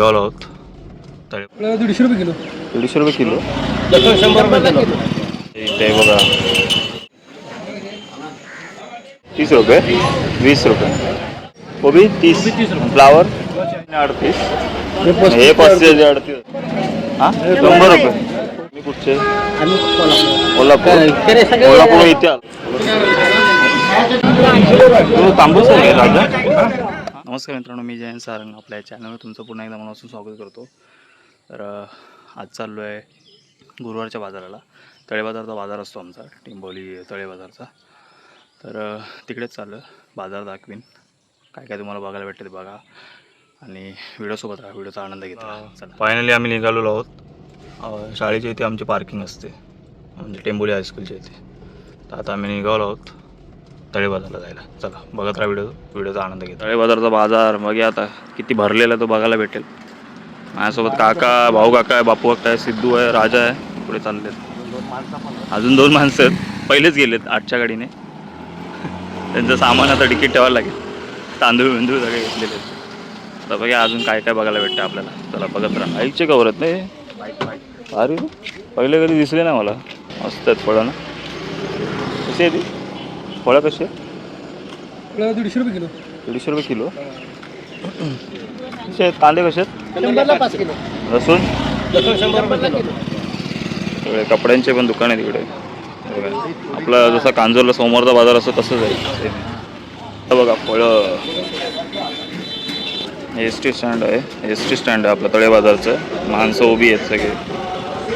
निघालो आहोत तळे आपल्याला दीडशे रुपये किलो दीडशे रुपये किलो शंभर रुपये किलो इथे बघा तीस रुपये वीस रुपये कोबी तीस फ्लावर अडतीस हे पस्तीस अडतीस हां शंभर रुपये तुम्ही कुठचे कोल्हापूर कोल्हापूर इथे आलो. तुम्ही तांबूस आहे का राजा नमस्कार मित्रांनो मी जयंत सारंग आपल्या चॅनलवर तुमचं पुन्हा एकदा मनापासून स्वागत करतो. तर आज चाललो आहे गुरुवारच्या बाजाराला. तळे बाजारचा बाजार असतो आमचा टिंबोली तळे बाजारचा तर तिकडेच चाललो आहे बाजार दाखवीन. काय काय तुम्हाला बघायला भेटते ते बघा. आणि व्हिडिओसोबत राहा व्हिडिओचा आनंद घेता चला. फायनली आम्ही निघालेलो आहोत. शाळेच्या इथे आमची पार्किंग असते. म्हणजे टेंबोली हायस्कूलच्या इथे. तर आता आम्ही निघालो आहोत. तळे बाजारला जायला. चला बघत राहा व्हिडिओ व्हिडिओचा आनंद घ्या तळे बाजारचा बाजार बघा आता किती भरलेला आहे तो बघायला भेटेल. माझ्यासोबत काका भाऊ काका आहे बापू काका आहे सिद्धू आहे राजा आहे पुढे चाललेत. अजून दोन माणसं आहेत. पहिलेच गेलेत आठच्या गाडीने. त्यांचं सामान आता तिकीट ठेवायला लागेल. तांदूळ बिंदूळ सगळे घेतलेले आहेत. तर बघा अजून काय काय बघायला भेटतं आपल्याला. चला बघत राहा. आईचे कवरत नाही अरे पहिले कधी दिसले ना मला. मस्त आहेत फळं ना. कशी आहे ती? फळं कशी आहे? आपल्याला दीडशे रुपये किलो. दीडशे रुपये किलो. कसे आहेत कांदे कसे आहेत? शंभरला पाच किलो. लसूण? लसूण शंभर रुपये किलो. सगळे कपड्यांचे पण दुकान आहे तिकडे. आपला जसा कांजोरला सोमवारचा बाजार असतो तसंच आहे. हे बघा फळं. एस टी स्टँड आहे. एस टी स्टँड आहे आपलं तळे बाजारचं. माणसं उभी आहेत सगळे.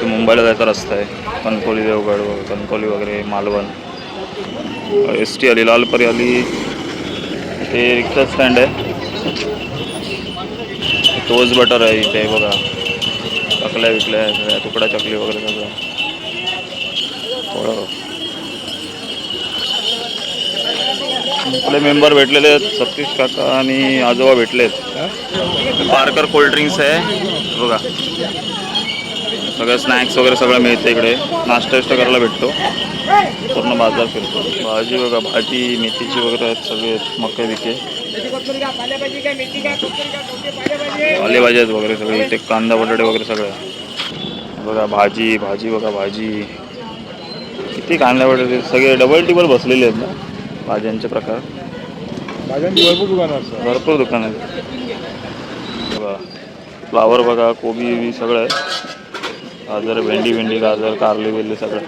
ते मुंबईला जायचा रस्ता आहे. कणकोली देवगड वगैरे कणकोली वगैरे मालवण. एस टी आली लालपरी आली. ते रिक्षा स्टँड आहे. टोज बटर आहे इथे बघा. चकल्या विकल्या सगळ्या तुकडा चकली वगैरे सगळं. आपले मेंबर भेटलेले आहेत सतीश काका आणि आजोबा भेटले आहेत पारकर कोल्ड्रिंक्स आहे बघा. सगळं स्नॅक्स वगैरे सगळं मिळतं इकडे. नाश्ता विष्टा करायला भेटतो. पूर्ण बाजार फिरतो. भाजी बघा भाजी मेथीची वगैरे आहेत सगळे आहेत मके बिके. पालेभाजी आहेत वगैरे सगळे इथे कांदा बटाटे वगैरे सगळं. बघा भाजी भाजी बघा भाजी. किती कांदा बटाटे सगळे डबल टिबल बसलेले आहेत ना भाज्यांचे प्रकार. भाज्यांची भरपूर दुकानं असतात भरपूर दुकान आहेत. बघा फ्लावर बघा कोबी सगळं आहे. गाजर भेंडी भेंडी गाजर कारली बिरली सगळं.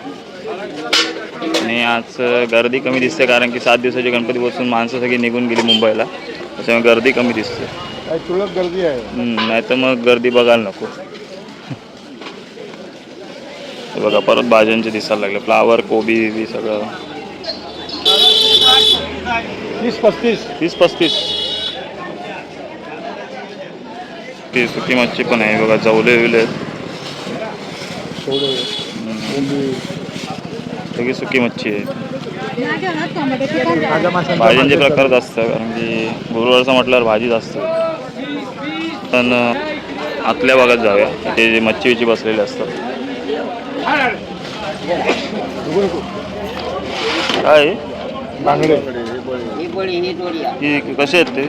आणि आज गर्दी कमी दिसते कारण की सात दिवसाचे गणपती बसून माणसं सगळी निघून गेली मुंबईला. त्याच्यामुळे गर्दी कमी दिसते. तुळक गर्दी आहे. नाही तर मग गर्दी बघायला नको. बघा परत भाज्यांचे दिसायला लागले. फ्लावर कोबी बिबी सगळं. तीस पस्तीस. तीस पस्तीस. ती सुकी मच्छी पण आहे. बघा जवले विले आहेत. थोडे सगळी सुकी मच्छी आहे. भाज्यांचे प्रकार जास्त कारण की गुरुवारचं म्हटल्यावर भाजी जास्त. पण आतल्या भागात जाऊया. ते जे मच्छी बिच्छी बसलेले असतात. काय? कसे आहेत ते?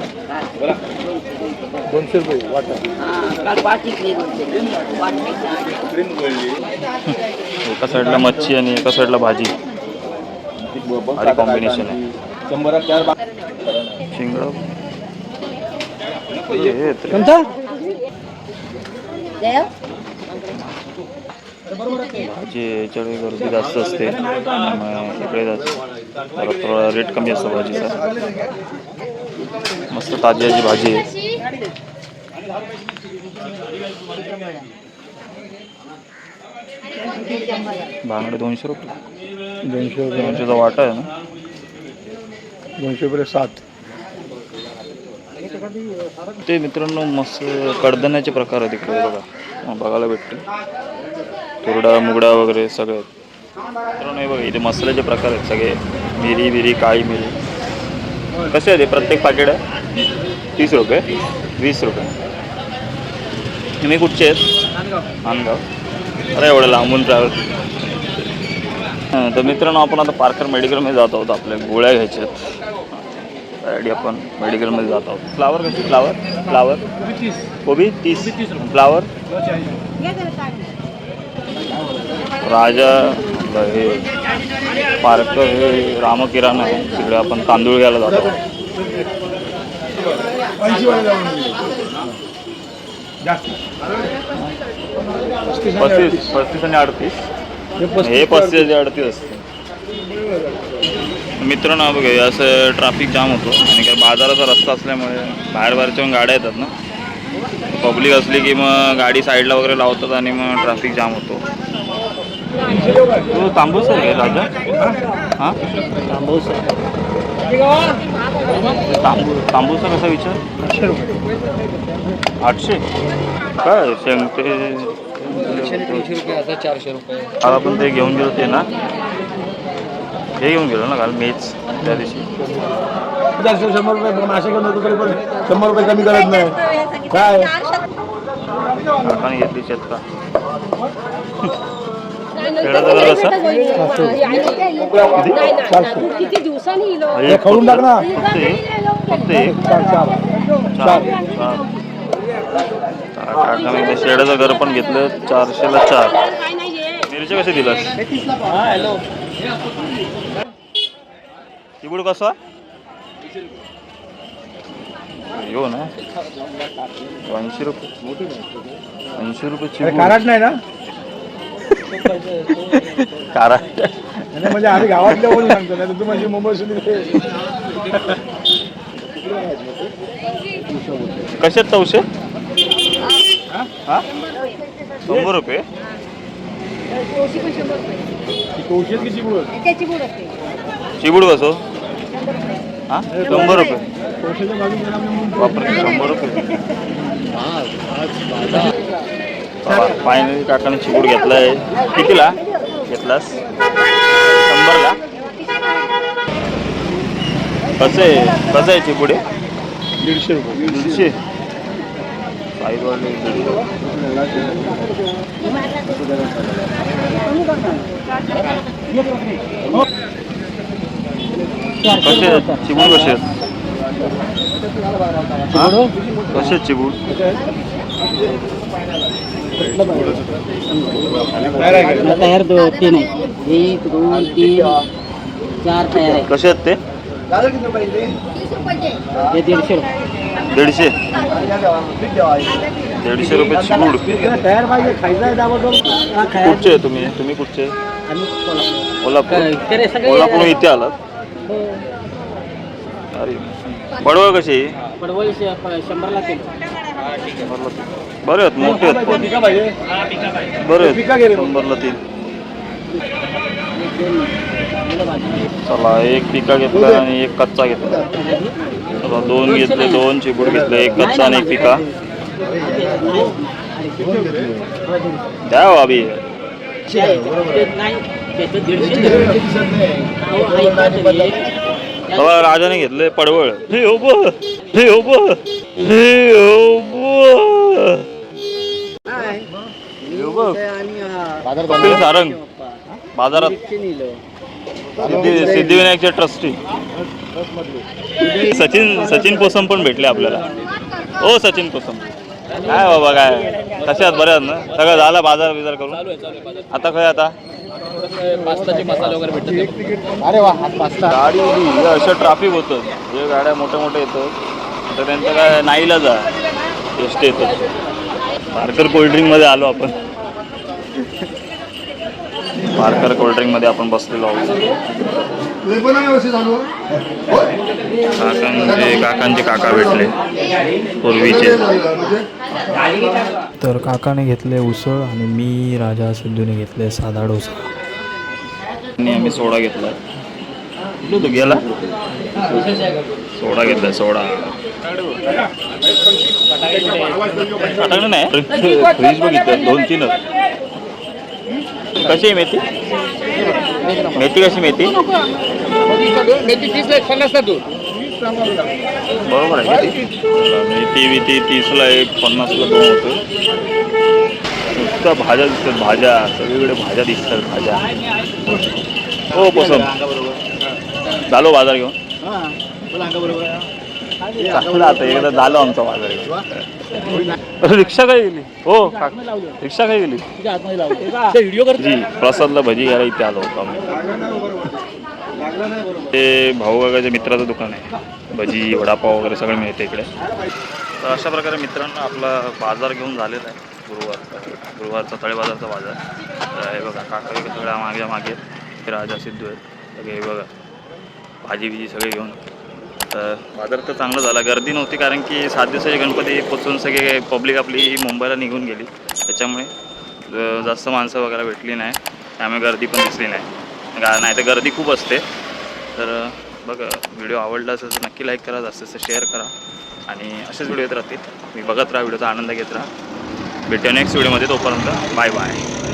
दोनशे रुपये वाटा. एका साईडला मच्छी आणि एका साईडला भाजी. भारी कॉम्बिनेशन आहे. शिंगडा. कोणता? भाजी गर्दी जास्त असते. इकडे जास्त थोडा रेट कमी असतो भाजीचा. मस्त ताजी भाजी आहे. बांगडे दोनशे रुपये. दोनशे रुपये. दोनशेचा वाटा आहे ना? दोनशे रुपये सात. ते मित्रांनो मस्त कडधान्याचे प्रकार आहेत इकडे बघा. बघायला भेटते तुरडा मुगडा वगैरे सगळे. मित्रांनो हे बघा इथे मसाल्याचे प्रकार आहेत सगळे. मिरी बिरी काळी मिरी. कसे आहे ते प्रत्येक पाकिट? आहे तीस रुपये. वीस रुपये. तुम्ही कुठचे आहेत? मानगाव अरे एवढं लांबून ट्रॅव्हल तर मित्रांनो आपण आता पार्कर मेडिकलमध्ये जात आहोत. आपल्या गोळ्या घ्यायच्या आहेत. त्यासाठी आपण मेडिकलमध्ये जात आहोत. फ्लावर कशी? फ्लावर फ्लावर कोबी तीस. फ्लावर राजा हे पार्क हे राम किराणा आहे तिकडे आपण तांदूळ घ्यायला जातो पस्तीस पस्तीस आणि अडतीस? हे पस्तीस आणि अडतीस असते. मित्रांनो बघा असं ट्रॅफिक जाम होतो. आणि काय बाजाराचा रस्ता असल्यामुळे बाहेर बाहेरच्या पण गाड्या येतात ना. पब्लिक असली की मग गाडी साईडला वगैरे लावतात आणि मग ट्रॅफिक जाम होतो. तो तांबूस आहे राजा? हां? तांबूस तांबू तांबूचा कसा विचार? आठशे? काय रुपये काल आपण ते घेऊन गेलो ते ना. हे घेऊन गेलो ना काल मेच त्या दिवशी. चारशे शंभर रुपये मासे घेऊन येतो तरी पण शंभर रुपये कमी करत नाही. काय? काकाने घेतली शेतका खेळाचा दर कसा किती दिवसांनी इलो हे खाऊन टाक ना. फक्त एक फक्त एक चार चार चार चार काकाने ते शेडाचं घर पण घेतलं चारशेला चार. काय नाहीये मिरच्या कसे दिलास? चिबूड कसा यो ना. ऐंशी रुपये ऐंशी रुपये चिबूड. काराट नाही ना? कारा. नाही म्हणजे आम्ही गावातल्या बोलून सांगतो नाही तर तू माझी मुंबई कशात चौशे? हा? शंभर रुपये. त्याची बुड असते चिबूड कसं हा? शंभर रुपये. कौशलच्या बाजूला आम्ही मुंबई. बापरे शंभर रुपये. फायनली काकाने चिबूड घेतलाय. कितीला? घेतलास? शंभरला? कसं आहे? कसं आहे चिबूड हे? दीडशे रुपये. दीडशे? कसे? चिबूड कसे आहेत? कसे आहेत चिबूड तयार दो तीन आहे. एक दोन तीन चार तयार आहे. कसे आहेत ते? हे दीडशे दीडशे? दीडशे रुपये चिबूड तयार पाहिजे खायचं आहे कुठचे आहे तुम्ही? तुम्ही कुठचे? कोल्हापूर. कोल्हापूर. इथे आलात? हो. अरे. पडवळ कशी? पडवळ शंभरला तीन बरे आहेत मोठे आहेत पण. बरे आहेत. शंभरला तीन. चला एक पिका घेतला आणि एक कच्चा घेतला चला दोन घेतले दोन चिबूड घेतले एक कच्चा आणि एक पिका. द्या हो ते नाही बाबा राजाने घेतले पडवळ. हे ओब हे ओब हे ओब कपिल सारंग बाजारात. सिद्धी सिद्धिविनायकचे ट्रस्टी सचिन सचिन कोसम पण भेटले आपल्याला. हो सचिन कोसम. काय बाबा काय? कसे आहात? बरे आहात ना? सगळं झालं बाजार बिजार करून? आता काय आता? पास्ताचे मसाले वगैरे भेटतात अरे वा हात पास्ता. गाडी हे असं ट्राफिक होतं. जे गाड्या मोठ्या मोठ्या येतात तर त्यांचं काय नाईला जा एस टी येतात पार्कर कोल्ड्रिंकमध्ये आलो आपण. पार्कर कोल्ड्रिंकमध्ये आपण बसलेलो आहोत. काकांचे काकांचे काका भेटले. पूर्वीचे. तर काकाने घेतले उसळ आणि मी राजा सिद्धूने घेतले साधा डोसा. आणि आम्ही सोडा घेतला. तो गेला? सोडा घेतलाय सोडा. नाही फ्रीज बघितलं दोन तीनच कशी आहे मेथी? मेथी कशी मेथी? मेथी तीसला एक पन्नासला दोन बरोबर आहे का ती? मेथी बिथी तीसला एक पन्नासला दोन होतं. नुसत्या भाज्या दिसतात भाज्या. सगळीकडे भाज्या दिसतात भाज्या. हो पसंत. झालो बाजार घेऊन. चांगलं आता एकदा झालं आमचं बाजार रिक्षा काय गेली? हो का- रिक्षा काय गेली? जी प्रसादला भजी घ्यायला इथे आलो होतो आम्ही. ते भाऊ काकाच्या मित्राचं दुकान आहे. भजी वडापाव वगैरे सगळं मिळते इकडे. तर अशा प्रकारे मित्रांनो आपला बाजार घेऊन झालेला आहे गुरुवार. गुरुवारचा तळे बाजारचा बाजार. तर हे बघा काका सगळ्या मागे मागे राजा सिद्धू आहेत. सगळे हे बघा भाजी बिजी सगळे घेऊन तर बाजार तर चांगला झाला. गर्दी नव्हती कारण की सात दिवसाचे गणपती पोचून सगळे पब्लिक आपली मुंबईला निघून गेली. त्याच्यामुळे जास्त माणसं वगैरे भेटली नाही. त्यामुळे गर्दी पण दिसली नाही. गा नाही तर गर्दी खूप असते. तर बघ बघा व्हिडिओ आवडला असेल तर नक्की लाईक करा जास्त जास्त शेअर करा. आणि असेच व्हिडिओ येत राहतील. मी बघत राहा व्हिडिओचा आनंद घेत राहा. भेटूया नेक्स्ट व्हिडिओमध्ये तोपर्यंत बाय बाय